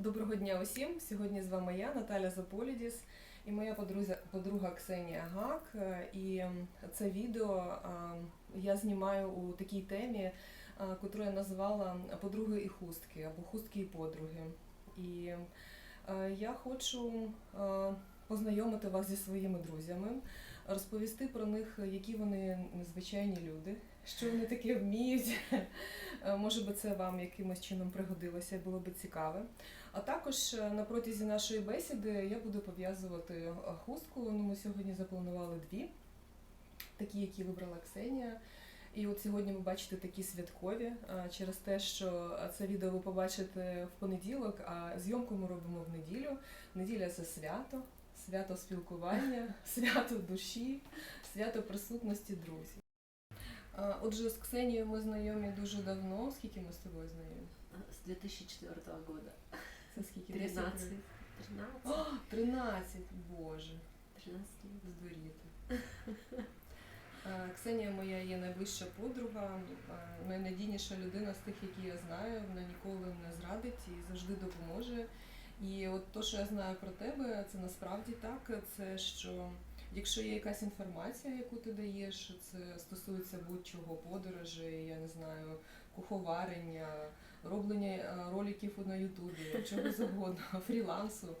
Доброго дня усім! Сьогодні з вами я, Наталя Заполідіс, і моя подрузя, подруга Ксенія Гак. Е, І це відео я знімаю у такій темі, а, котру я назвала Подруги і хустки або хустки і подруги. І е, я хочу е, познайомити вас зі своїми друзями, розповісти про них, які вони незвичайні люди, що вони таке вміють. Е, Може би це вам якимось чином пригодилося було би цікаве. А також е, на протязі нашої бесіди я буду пов'язувати е, хустку. Ну, ми сьогодні запланували дві, такі, які вибрала Ксенія. І от сьогодні ви бачите такі святкові е, через те, що це відео ви побачите в понеділок, а зйомку ми робимо в неділю. Неділя це свято, свято спілкування, свято душі, свято присутності друзів. Е, Отже, з Ксенією ми знайомі дуже давно. Скільки ми з тобою знайомі? С 2004 года. Це скільки? 10 13. років? 13. О, 13, боже, 13 лет. здуріти. Е, Ксенія моя є найближча подруга, е, найнадійніша людина з тих, які я знаю. Вона ніколи не зрадить і завжди допоможе. І от то, що я знаю про тебе, це насправді так. Це що якщо є якась інформація, яку ти даєш, це стосується будь-чого подорожей, я не знаю, куховарення, роблення е, роликів на Ютубі, чого завгодно, фрілансу.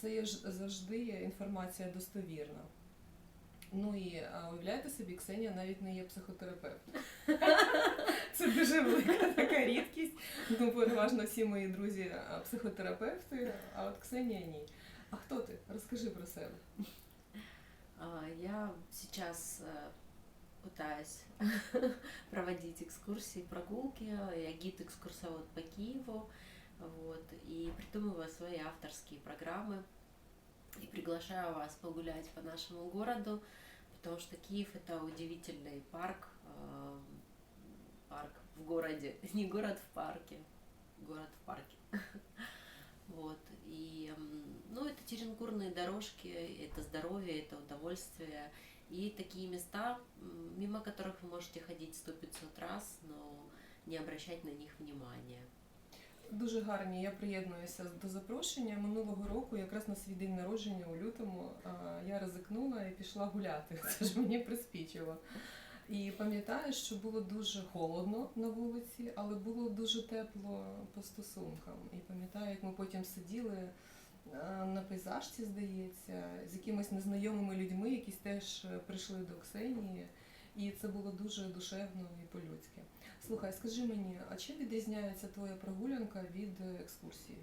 Це є завжди інформація достовірна. Ну і уявляєте собі, Ксенія навіть не є психотерапевтом. Це дуже велика така рідкість. Ну, переважно всі мої друзі психотерапевти, а от Ксенія ні. А хто ти? Розкажи про себе. Я э, пытаюсь проводить экскурсии, прогулки. Я гид-экскурсовод по Киеву. Вот, и придумываю свои авторские программы. И приглашаю вас погулять по нашему городу, потому что Киев это удивительный парк. э, Парк в городе, не город в парке, город в парке. Вот. И, м, ну, это теренкурные дорожки, это здоровье, это удовольствие. И такие места, м, мимо которых вы можете ходить сто 500 раз, но не обращать на них внимания. Дуже гарні. Я приєднуюся до запрошення. Минулого року, якраз на свій день народження у лютому, а, я ризикнула і пішла гуляти. Це ж мені приспічило. І пам'ятаю, що було дуже холодно на вулиці, але було дуже тепло по стосункам. І пам'ятаю, як ми потім сиділи а, на пейзажці, здається, з якимись незнайомими людьми, які теж е, прийшли до Ксенії. І це було дуже душевно і по-людськи. Слухай, скажи мені, а чим відрізняється твоя прогулянка від е, екскурсії?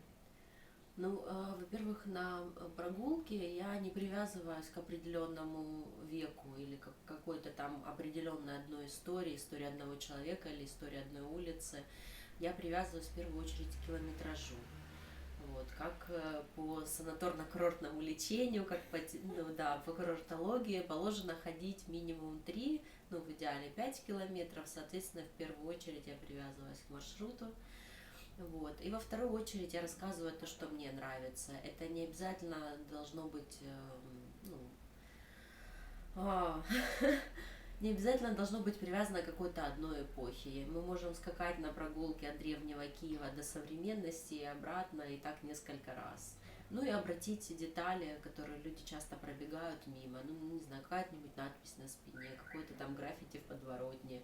Ну, э, во-первых, на э, прогулке я не привязываюсь к определенному веку или к какой-то там определенной одной истории, истории одного человека или истории одной улицы. Я привязываюсь в первую очередь к километражу. Вот, как э, по санаторно-курортному лечению, как по, ну, да, по курортологии положено ходить минимум 3, ну, в идеале 5 километров. Соответственно, в первую очередь я привязываюсь к маршруту. Вот. И во вторую очередь я рассказываю то, что мне нравится. Это не обязательно должно быть, эм, ну, а, не обязательно должно быть привязано к какой-то одной эпохе. Мы можем скакать на прогулке от древнего Киева до современности и обратно, и так несколько раз. Ну и обратить детали, которые люди часто пробегают мимо. Ну, не знаю, какая-нибудь надпись на спине, какой-то там граффити в подворотне,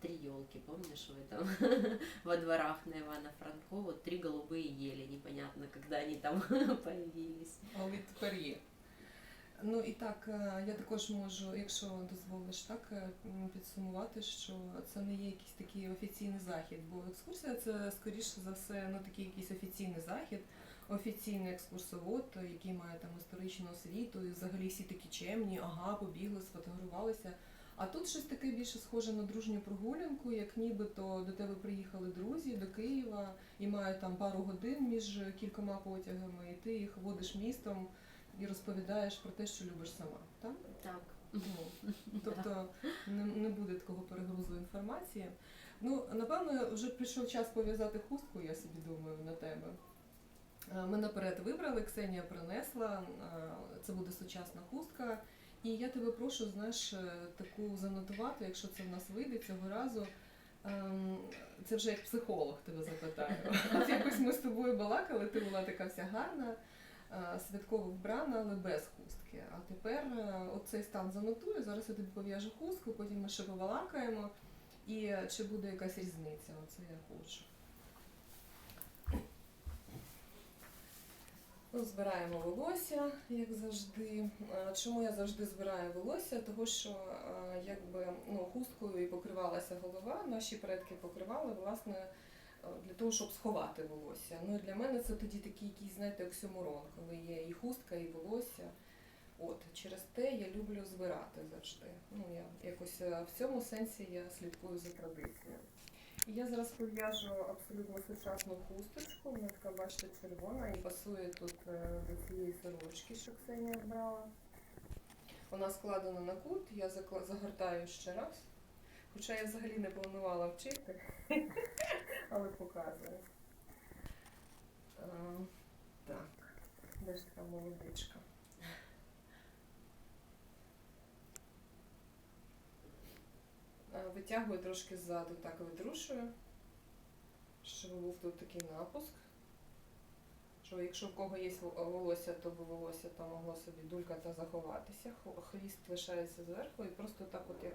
три елки, помнишь, в этом во дворах на Ивана Франко, вот три голубые ели, непонятно, когда они там появились. Тепер є. Ну і так, е, я також можу, якщо дозволиш так, е, підсумувати, що це не є якийсь такий офіційний захід, бо екскурсія це скоріше за все ну, такий якийсь офіційний захід, офіційний екскурсовод, який має там історичну освіту, і взагалі всі такі чемні, ага, побігли, сфотографувалися. А тут щось таке більше схоже на дружню прогулянку, як нібито до тебе приїхали друзі до Києва і мають там пару годин між кількома потягами, і ти їх водиш містом і розповідаєш про те, що любиш сама. Так? Так. Ну, тобто не, не буде такого перегрузу інформації. Ну, напевно, вже прийшов час пов'язати хустку, я собі думаю, на тебе. Е, Ми наперед вибрали, Ксенія принесла, е, це буде сучасна хустка. І я тебе прошу, знаєш, е, таку занотувати, якщо це в нас вийде цього разу. Ем, Це вже як психолог тебе запитаю. От якось ми з тобою балакали, ти була така вся гарна, святково вбрана, але без хустки. А тепер е, оцей стан занотую. Зараз я тобі пов'яжу хустку, потім ми ще побалакаємо. І е, чи буде якась різниця? Оце я хочу. Ну, Збираємо волосся, як завжди. Е, Чому я завжди збираю волосся? Тому що е, якби ну, хусткою і покривалася голова, наші предки покривали власне е, для того, щоб сховати волосся. Ну для мене це тоді такий якийсь, знаєте, оксюморон, коли є і хустка, і волосся. От через те я люблю збирати завжди. Ну я якось е, в цьому сенсі я слідкую за традицією. І я зараз пов'яжу абсолютно сучасну хусточку. Вона така, бачите, червона і пасує тут е, до цієї сорочки, що Ксенія брала. Вона складена на кут, я загортаю ще раз. Хоча я взагалі не планувала вчити, але показую. Е, Так, де ж така молодичка? Е, Витягую трошки ззаду, так видрушую, щоб був тут такий напуск. Що якщо в кого є волосся, то би волосся там могло собі дулька та заховатися. Хвіст лишається зверху і просто так от як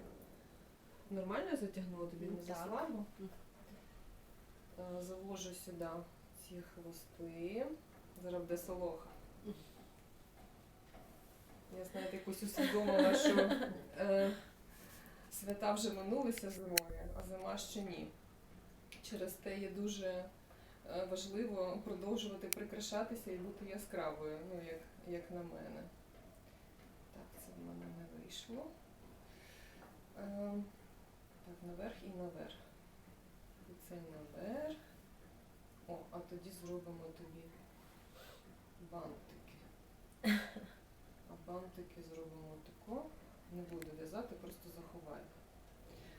нормально затягнула, тобі не Так. заслабо. Е, Завожу сюди ці хвости. Зараз буде солоха. Я знаєте, якось усвідомила, що е, свята вже минулися зимою, а зима ще ні. Через те є дуже е, важливо продовжувати прикрашатися і бути яскравою, ну як, як на мене. Так, це в мене не вийшло. Е, так, наверх і наверх. І це наверх. О, а тоді зробимо тобі бантики. А бантики зробимо тако. Не буду в'язати, просто заховаю.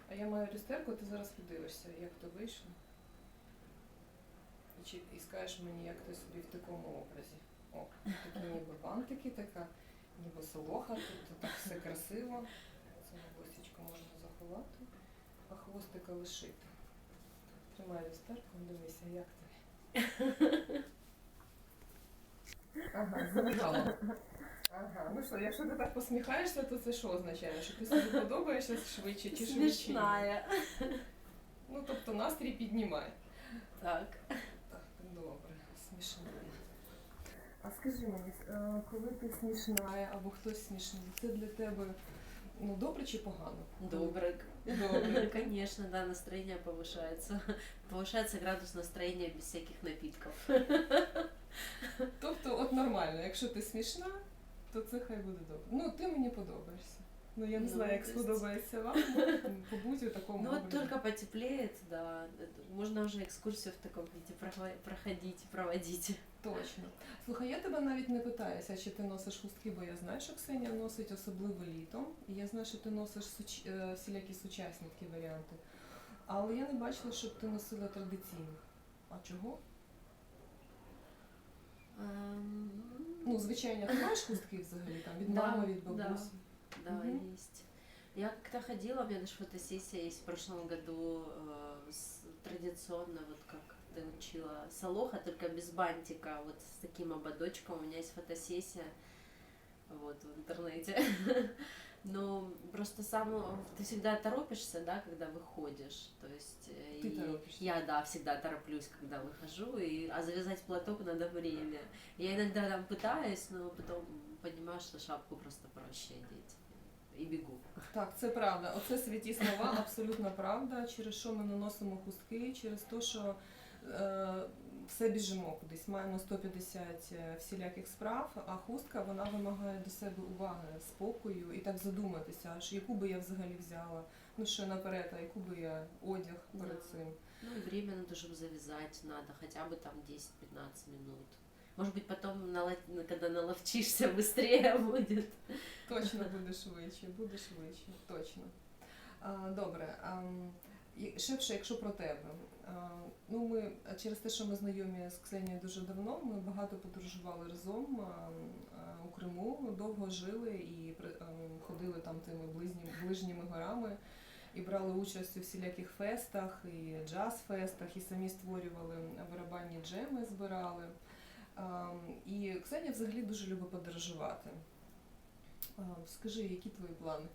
А я маю люстерку, ти зараз подивишся, як то вийшло. І, чи, і скажеш мені, як ти собі в такому образі. О, такі ніби бантики, така, ніби солоха, тут так все красиво. Це волосечко можна заховати, а хвостика лишити. Тримай люстерку, дивися, як тобі. Ага, заважала. Ага, ну що, якщо ти так посміхаєшся, то це що означає? Що ти собі подобаєшся швидше чи швидше? Смешная. Ну, тобто настрій піднімай. Так. Так, добре, смішна. А скажи мені, е, коли ти смішна або хтось смішний, це для тебе ну, добре чи погано? Добрый. Добре. Конечно, да, настроение повышается. Повышается градус настроения без всяких напитков. Тобто, от нормально, якщо ти смішна, то це хай буде добре. Ну, ти мені подобаєшся. Ну, я не Ну, знаю, як то есть- сподобається вам, ну, побудь у такому Ну вот образі. только потеплеет, да. это- Можно уже экскурсию в таком виде прохва- проходить, проводить. Точно. Слухай, я тебе навіть не питаюся, чи ти носиш хустки, бо я знаю, що Ксенія носить особливо літом. І я знаю, що ти носиш суч... е, всілякі сучасні такі варіанти. Але я не бачила, щоб ти носила традиційних. А чого? Эм, Ну, звичайно, ти маєш хустки взагалі там від Да, мами, від бабусі. Да, Мгм. есть. Я как-то ходила, у меня даже фотосессия есть в прошлом году э, с- традиционно, вот как ты учила, салоха, только без бантика, вот с таким ободочком. У меня есть фотосессия вот в интернете. Но просто сам ты всегда торопишься, да, когда выходишь. То есть э, Ты и торопишься. я, да, всегда тороплюсь, когда выхожу, и, а завязать платок надо время. Я иногда там пытаюсь, но потом понимаю, что шапку просто проще одеть. И бегу. Так, це правда. Оце святі слова, абсолютно правда. Через що ми наносимо хустки, через те, що все біжимо кудись. Маємо 150 всіляких справ, а хустка вона вимагає до себе уваги, спокою і так задуматися, аж яку би я взагалі взяла. Ну ще наперед, а яку би я одяг перед Да. цим. Ну и время надо, чтобы завязать надо, хотя бы там 10-15 минут. Может быть, потом, нало- когда наловчишься, быстрее будет. Точно буде швидше, буде швидше, точно. А, добре. А, м, і ще, якщо про тебе. Ну, ми через те, що ми знайомі з Ксенією дуже давно, ми багато подорожували разом у Криму, довго жили і ходили там тими близні, ближніми горами. і брали участь у всіляких фестах, і джаз-фестах, і самі створювали барабанні джеми, збирали. І Ксенія взагалі дуже любить подорожувати. Скажи, які твої плани?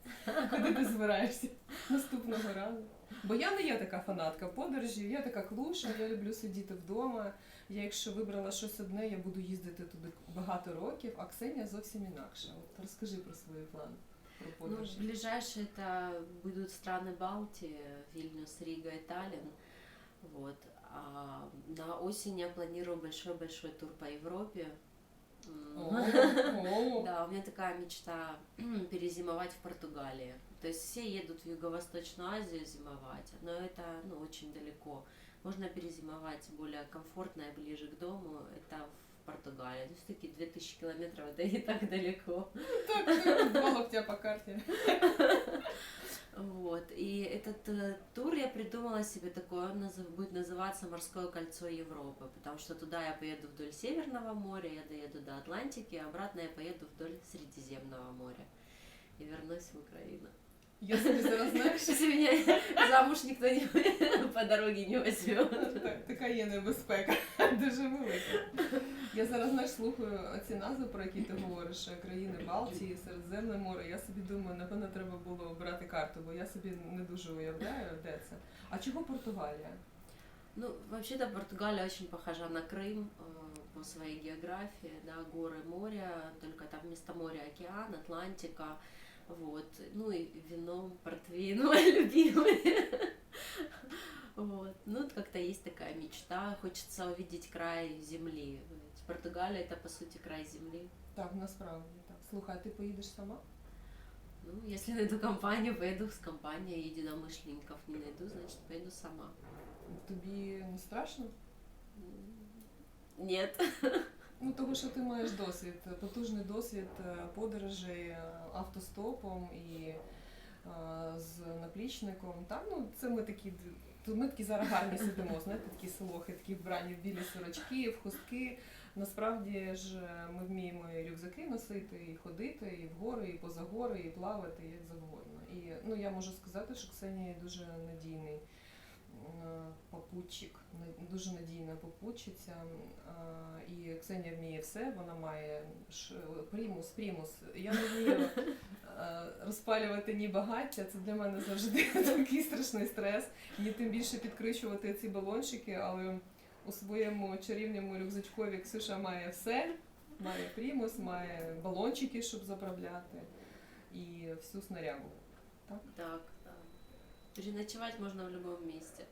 Куди ти збираєшся наступного разу? Бо я не є така фанатка подорожів, я така клуша, я люблю сидіти вдома. Я якщо вибрала щось одне, я буду їздити туди багато років, а Ксенія зовсім інакша. От розкажи про свої плани про Ну, ближайшие это будут страны Балтии, Вильнюс, Рига и Таллин. Вот. А на осень я планирую большой-большой тур по Европе. М, О, о. Да, у меня такая мечта перезимовать в Португалии. То есть все едут в Юго-Восточную Азию зимовать, но это ну, очень далеко. Можно перезимовать более комфортно и ближе к дому, это в Португалии. То есть такие 2000 километров, это не так далеко. Так, ну, два локтя по карті. Вот. И этот э, тур я придумала себе такой, он будет называться «Морское кольцо Европы», потому что туда я поеду вдоль Северного моря, я доеду до Атлантики, а обратно я поеду вдоль Средиземного моря и вернусь в Украину. Я собі зараз знаєш, Сейчас меня замуж никто не по дороге не возьмет. так, така є небезпека, дуже велика. Я зараз знаєш, слухаю ці назви, про які ти говориш, е, країни Балтії, Середземне море. Я собі думаю, напевно, треба було брати карту, бо я собі не дуже уявляю, де це. А чого Португалія? Ну, вообще-то Португалия очень похожа на Крым э, по своей географии, да, горы, море, только там вместо моря океан, Атлантика, вот, ну и вино, портвейн, мой любимый. Вот. Ну, вот как-то есть такая мечта, хочется увидеть край земли. Ведь Португалия это, по сути, край земли. Так, насправді так. Слухай, а ти поїдеш сама? Ну, если найду компанию, поеду с компанией, единомышленников не найду, значит, поеду сама. Тобі не страшно? М, Нет. Ну, того, що ти маєш досвід, потужний досвід е, подорожей е, автостопом і е, з наплічником. Та, ну, це ми такі, тут ми такі зараз гарні сидимо, знаєте, такі солохи, такі вбрані в білі сорочки, в хустки. Насправді ж ми вміємо і рюкзаки носити, і ходити, і в гори, і поза гори, і плавати, як завгодно. І ну, я можу сказати, що Ксенія дуже надійний попутчик, дуже надійна попутчиця. І Ксенія вміє все, вона має примус, примус. Я не вмію е, розпалювати ні багаття, це для мене завжди такий страшний стрес. Ні тим більше підкручувати ці балончики, але у своєму чарівному рюкзачкові Ксюша має все. Має примус, має балончики, щоб заправляти, і всю снарягу. Так, Переночевать можно в любом месте.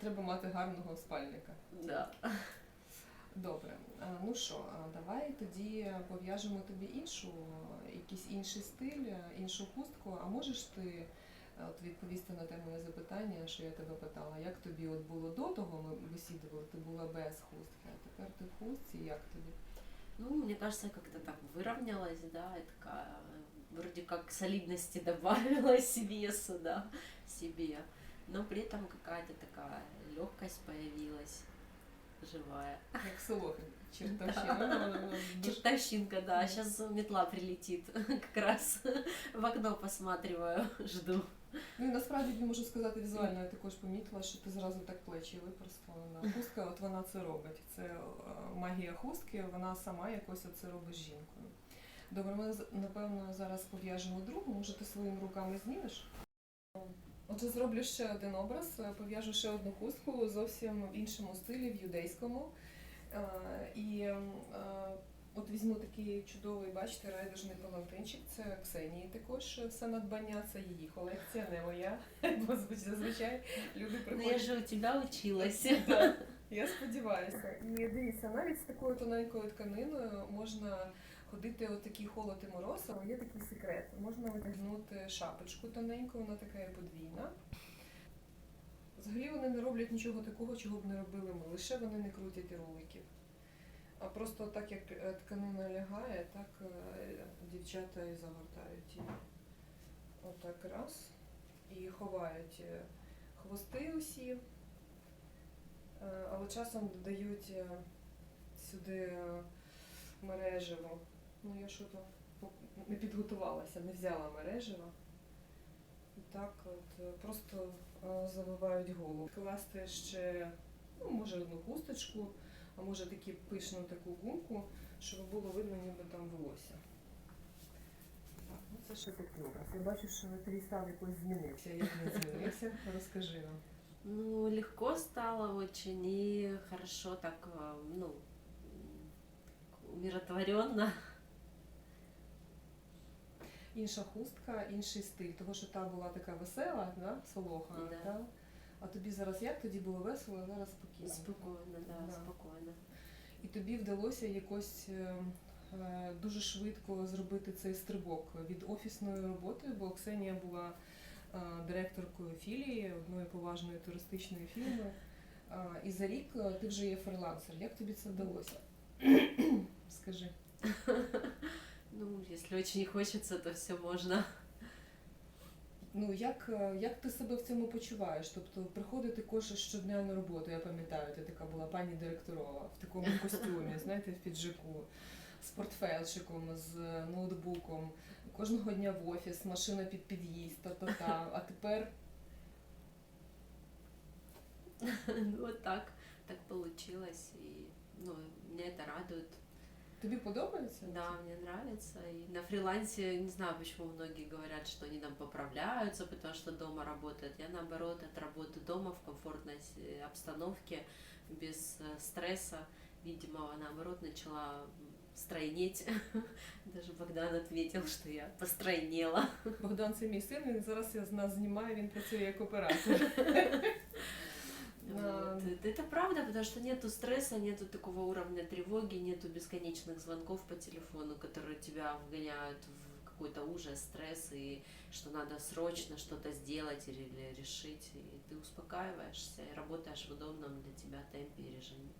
Треба мати гарного спальника. Да. Добре, ну що, давай тоді пов'яжемо тобі іншу, якийсь інший стиль, іншу хустку. А можеш ти е, от відповісти на те моє запитання, що я тебе питала, як тобі от було до того, ми висідували, ти була без хустки, а тепер ти в хустці, як тобі? Ну, мне кажется, как-то так выровнялась, да, и такая вроде как солидности добавилась весу, да, себе. Но при этом какая-то такая легкость появилась, живая. Як солохи, чертовщина. ну, вона- вона дуже- Чертовщинка, да, сейчас метла прилетит, как раз в окно посматриваю, жду. Ну і насправді можу сказати візуально, я також помітила, що ти зразу так плечі випростала на хустка, от вона це робить. Це е, магія хустки, вона сама якось це робить з жінкою. Добре, ми напевно зараз пов'яжемо другу, може ти своїми руками знімеш? Отже, зроблю ще один образ, е, пов'яжу ще одну хустку зовсім в іншому стилі, в юдейському. Е, І е, от візьму такий чудовий, бачите, райдужний палантинчик. Це Ксенії також все надбання, це її колекція, не моя. Бо зазвичай люди Ну, я приходять. же у тебя училась. Так, Я сподіваюся. І дивіться, навіть з такою тоненькою тканиною можна ходити от такий холод і мороз, є такий секрет. Можна витягнути шапочку тоненьку, вона така є подвійна. Взагалі вони не роблять нічого такого, чого б не робили ми. Лише вони не крутять роликів. А просто так як е, тканина лягає, так е, дівчата і загортають її. Отак раз. І ховають е, хвости усі. Але часом додають сюди мережево. Ну я що то не підготувалася, не взяла мережево. І так от е, просто е, завивають голову. Класти ще, ну, може, одну хусточку, а може такі пишну таку гумку, щоб було видно, ніби там волосся. Ну це ще образ. Я бачу, що твій стан якось змінився. Як він змінився? Розкажи нам. Ну, легко стало очень и хорошо так, ну, умиротворенно. Інша хустка, інший стиль, того що та була така весела, да? солоха. Да. Да? А тобі зараз як? Тоді було весело, а зараз спокійно. Спокойно, да, Да. спокойно. І тобі вдалося якось е, е, дуже швидко зробити цей стрибок від офісної роботи, бо Ксенія була е, директоркою філії одної поважної туристичної фірми. Е, І за рік е, ти вже є фрилансер. Як тобі це вдалося? Скажи. Ну, если очень хочется, то все можно. Ну як, е, як ти себе в цьому почуваєш? Тобто приходити кожен щодня на роботу, я пам'ятаю, ти така була пані директорова в такому костюмі, знаєте, в піджаку, з портфельчиком, з ноутбуком, кожного дня в офіс, машина під під'їзд, та-та-та. А тепер Ну, Вот так, так получилось. И, ну, меня это радует. тобі подобається? Да, мне нравится. И на фрилансе, не знаю, почему многие говорят, что они там поправляются, потому что дома работают. Я наоборот от работы дома в комфортной с- обстановке, без э, стресса видимого, наоборот, начала м, стройнеть. Даже Богдан отметил, что я постройнела. Богдан це мій син, він зараз я з нас знімаю, він працює як оператор. Да. Вот. Это- правда, потому что нету стресса, нету такого уровня тревоги, нету бесконечных звонков по телефону, которые тебя вгоняют в какой-то ужас, стресс, и что надо срочно что-то сделать или решить. И ты успокаиваешься и работаешь в удобном для тебя темпе и режиме.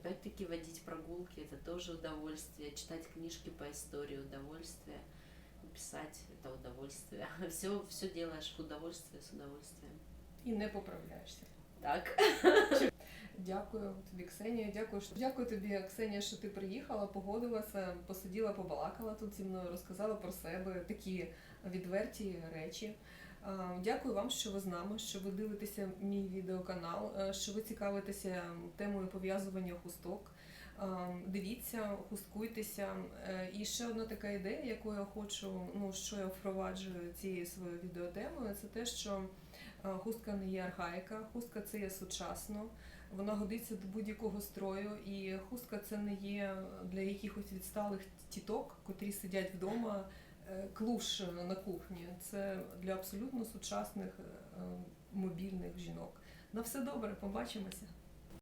Опять-таки водить прогулки это тоже удовольствие, читать книжки по истории удовольствие, писать это удовольствие. Все, все делаешь в удовольствие с удовольствием. І не поправляєшся. Так. Дякую тобі, Ксенія. Дякую, що дякую тобі, Ксенія, що ти приїхала, погодилася, посиділа, побалакала тут зі мною, розказала про себе такі відверті речі. Дякую вам, що ви з нами, що ви дивитеся мій відеоканал, е, що ви цікавитеся темою пов'язування хусток. Дивіться, хусткуйтеся. Е, І ще одна така ідея, яку я хочу, ну що я впроваджую цією своєю відеотемою, це те, що хустка не є архаїка, хустка це є сучасно. Вона годиться до будь-якого строю, і хустка це не є для якихось відсталих тіток, котрі сидять вдома, е, клуш на кухні. Це для абсолютно сучасних е, мобільних жінок. На все добре, побачимося.